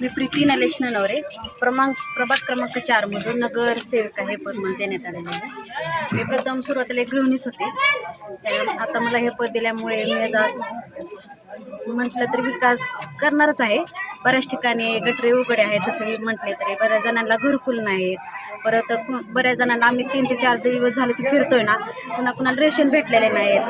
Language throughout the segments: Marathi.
मी प्रीती नलेश नवरे क्रमांक प्रभाग क्रमांक चारमधून नगर सेविका हे पद मला देण्यात आलेलं आहे. मी प्रथम सुरुवातीला एक गृहिणीच होते. त्या आता मला हे पद दिल्यामुळे मी याचा म्हटलं तर विकास करणारच आहे. बऱ्याच ठिकाणी गटरे उघडे आहेत जसं मी म्हटले तरी. बऱ्याच जणांना घरकुल नाहीत परत बऱ्याच जणांना आम्ही तीन ते चार दिवस झाले की फिरतोय ना पुन्हा कुणाला रेशन भेटलेले नाहीत.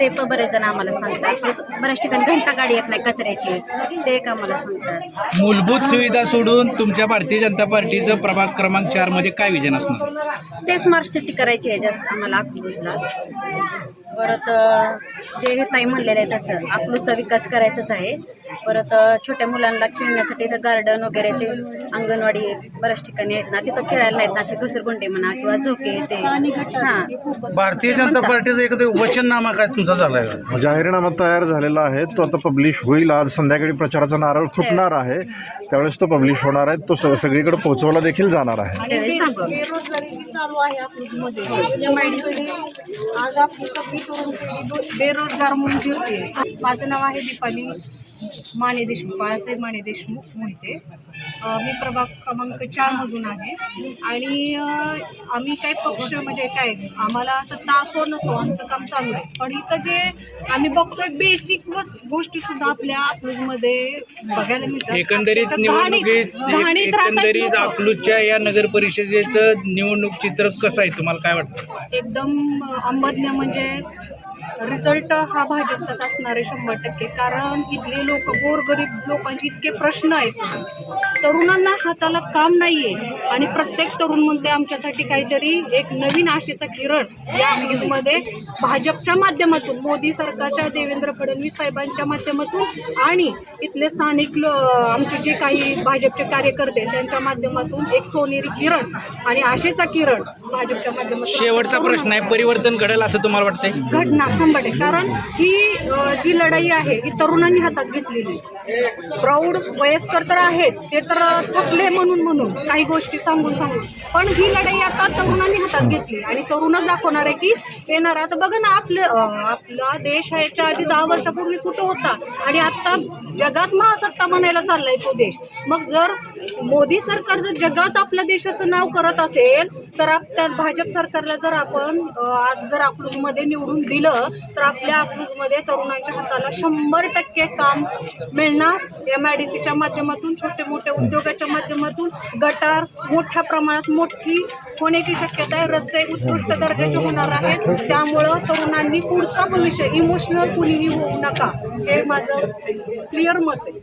ते पण बरेच जण आम्हाला सांगतात. बऱ्याच ठिकाणी घंटा गाडी येत नाही कचऱ्याची. ते एक आम्हाला सांगतात. मूलभूत सुविधा सोडून तुमच्या भारतीय जनता पार्टीचं प्रभाग क्रमांक चारमध्ये काय विजन असणार? ते स्मार्ट सिटी करायची आहे जास्त आम्हाला अकलूजला. परत जे हे ताई म्हणलेलं आहे तसं अकलूजचा विकास करायचाच आहे. परत छोट्या मुलांना खेळण्यासाठी इथं गार्डन वगैरे ते अंगणवाडी बऱ्याच ठिकाणी आहेत ना. तिथं खेळायला नाहीत ना असे घसरगुंडे म्हणा किंवा झोके ते. हां. भारतीय जनता पार्टीचं एकत्र वचननामा काय तुमचा झालाय? का? जाहीरनामा तयार झालेला आहे. तो आता पब्लिश होईल. आज संध्याकाळी प्रचाराचा नारळ फुटणार आहे. त्यावेळेस तो पब्लिश होणार आहे. तो स- सगळीकडे पोहोचवला देखील जाणार आहे. त्यावेळी सांगू बेरोजगारी जी चालू आहे आपलीमध्ये त्यामुळे आज आपली सगळी तरुण पिढी दो- बेरोजगार म्हणून फिरते. माझं नाव आहे दीपाली. माने देशमुख बाळासाहेब माने देशमुख मोहिते मी प्रभाग क्रमांक चारमधून आहे. आणि आम्ही काय पक्ष म्हणजे काय आम्हाला असं तासो नसो आमचं काम चालू आहे. पण इथं जे आम्ही बघतोय बेसिक गोष्टी सुद्धा आपल्या मध्ये बघायला मिळतात. एकंदरीत निवडणुकीत. अकलूजच्या या नगर परिषदेचं निवडणूक चित्र कसं आहे? तुम्हाला काय वाटतं? एकदम अमज्ञ म्हणजे रिझल्ट हा भाजपचाच असणार आहे शंभर टक्के. कारण इथले लोक गोरगरीब लोकांचे इतके प्रश्न आहेत. तरुणांना हाताला काम नाहीये. आणि प्रत्येक तरुण म्हणते आमच्यासाठी काहीतरी एक नवीन आशेचा किरण या मध्ये भाजपच्या माध्यमातून मोदी सरकारच्या देवेंद्र फडणवीस साहेबांच्या माध्यमातून आणि इथले स्थानिक आमचे जे काही भाजपचे कार्यकर्ते त्यांच्या माध्यमातून एक सोनेरी किरण आणि आशेचा किरण भाजपच्या माध्यमातून शेवटचा प्रश्न आहे परिवर्तन घडेल असं तुम्हाला वाटतंय? घटना शंभर टक्के. कारण ही अ, जी लढाई आहे ही तरुणांनी हातात घेतलेली प्रौढ वयस्कर तर आहेत ते तर थकले म्हणून म्हणून काही गोष्टी सांगून सांगून. पण ही लढाई आता तरुणांनी हातात घेतली. आणि तरुणच दाखवणार आहे की येणार आता बघा ना आपलं आपला देश ह्याच्या आधी दहा वर्षापूर्वी कुठं होता? आणि आता जगात महासत्ता बनायला चाललाय तो देश. मग जर मोदी सरकार जर जगात आपल्या देशाचं नाव करत असेल तर आप भाजप सरकारला जर आपण आज जर अकलूजमध्ये निवडून दिलं तर आपल्या अकलूजमध्ये तरुणांच्या हाताला शंभर टक्के काम मिळणार. एम आय डी सीच्या माध्यमातून छोटे मोठे उद्योगाच्या माध्यमातून गटार मोठ्या प्रमाणात मोठी होण्याची शक्यता आहे. रस्ते उत्कृष्ट दर्जाचे होणार आहेत. त्यामुळं तरुणांनी पुढचं भविष्य इमोशनल कुणीही होऊ नका. हे माझं क्लिअर मत आहे.